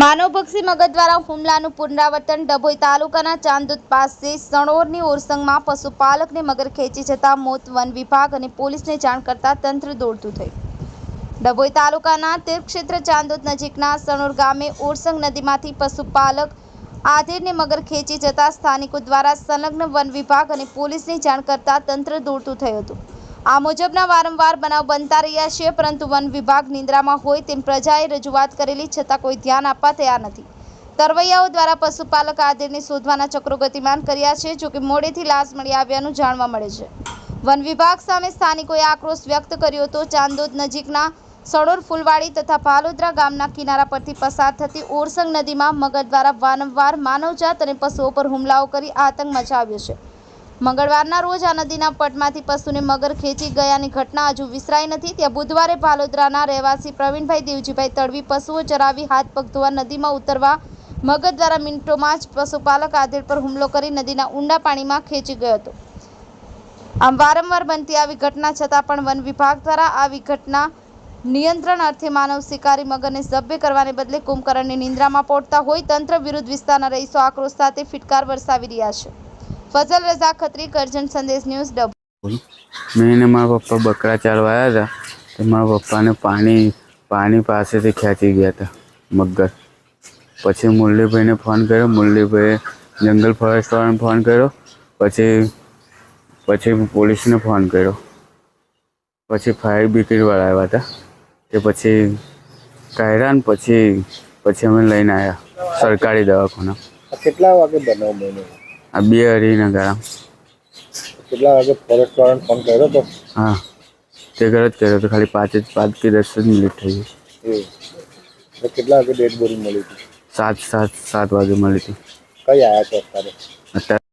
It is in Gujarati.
વિદેશી મગજ દ્વારા હુમલાનું પુનરાવર્તન ડભોઈ તાલુકાના ચાંદોદ પાસે સણોરની ઓરસંગમાં પશુપાલકને મગર ખેંચી જતા મોત વન વિભાગ અને પોલીસને જાણ કરતા તંત્ર દોડતું થયું. ડભોઈ તાલુકાના તીર્થક્ષેત્ર ચાંદોદ નજીકના સણોર ગામે ઓરસંગ નદીમાંથી પશુપાલક આધેરને મગર ખેંચી જતા સ્થાનિકો દ્વારા સંલગ્ન વન વિભાગ અને પોલીસને જાણ કરતા તંત્ર દોડતું થયું હતું. આ મુજબના વારંવાર બનાવ બનતા રહ્યા છે, પરંતુ વન વિભાગ નિંદ્રામાં હોય તેમ પ્રજાએ રજૂઆત કરેલી છતાં કોઈ ધ્યાન આપવા તૈયાર નથી. તરવૈયાઓ દ્વારા પશુપાલક આદિરને શોધવાના ચક્રો ગતિમાન કર્યા છે જોકે મોડેથી લાશ મળી આવ્યાનું જાણવા મળે છે. વન વિભાગ સામે સ્થાનિકોએ આક્રોશ વ્યક્ત કર્યો હતો. ચાંદોદ નજીકના સડોર ફૂલવાડી તથા ભાલોદરા ગામના કિનારા પરથી પસાર થતી ઓરસંગ નદીમાં મગર દ્વારા વારંવાર માનવજાત અને પશુઓ પર હુમલાઓ કરી આતંક મચાવ્યો છે. મંગળવારના રોજ આ નદીના પટમાંથી પશુને મગર ખેંચી ગયાની ઘટના હજુ વિસરાઈ નથી. ત્યાં બુધવારે ભાલોદરાના રહેવાસી પ્રવીણભાઈ દેવજીભાઈ તળવી પશુઓ ચરાવી હાથ પગ ધોવા નદીમાં ઉતરવા મગર દ્વારા મિનિટોમાં જ પશુપાલક આધેડ પર હુમલો કરી નદીના ઊંડા પાણીમાં ખેંચી ગયો હતો. આમ વારંવાર બનતી આવી ઘટના છતાં પણ વન વિભાગ દ્વારા આવી ઘટના નિયંત્રણ અર્થે માનવ શિકારી મગરને સભ્ય કરવાને બદલે કુંભકરણની નિંદ્રામાં પોટતા હોય તંત્ર વિરુદ્ધ વિસ્તારના રહીશો આક્રોશ સાથે ફિટકાર વરસાવી રહ્યા છે. ફઝલ રઝા ખત્રી કરજણ સંદેશ ન્યૂઝ ડબ મેં ને મારા પપ્પા બકરા ચારવા આવ્યા હતા તો મારા પપ્પાને પાણી પાણી પાસેથી ખેંચી ગયા હતા મગર. પછી મુરલીભાઈને ફોન કર્યો મુરલીભાઈએ જંગલ ફોરેસ્ટવાળાને ફોન કર્યો પછી પછી પોલીસને ફોન કર્યો. પછી ફાયર બ્રિગેડવાળા આવ્યા હતા તે પછી કાઢ્યા ને પછી પછી અમે લઈને આવ્યા સરકારી દવાખાના. કેટલા વાગે બનાવ બન્યો આ બે અઢીના ગાળા. કેટલા વાગે ફોરેસ્ટ વાળાને ફોન કર્યો તો? હા. તે ઘરે જ કર્યો હતો ખાલી પાંચ જ પાંચ કે દસ જ મિનિટ થઈ ગઈ. એ કેટલા વાગે ડેડ બોડી મળી હતી? સાત સાત સાત વાગે મળી હતી. કઈ આવ્યા છો અત્યારે? અત્યારે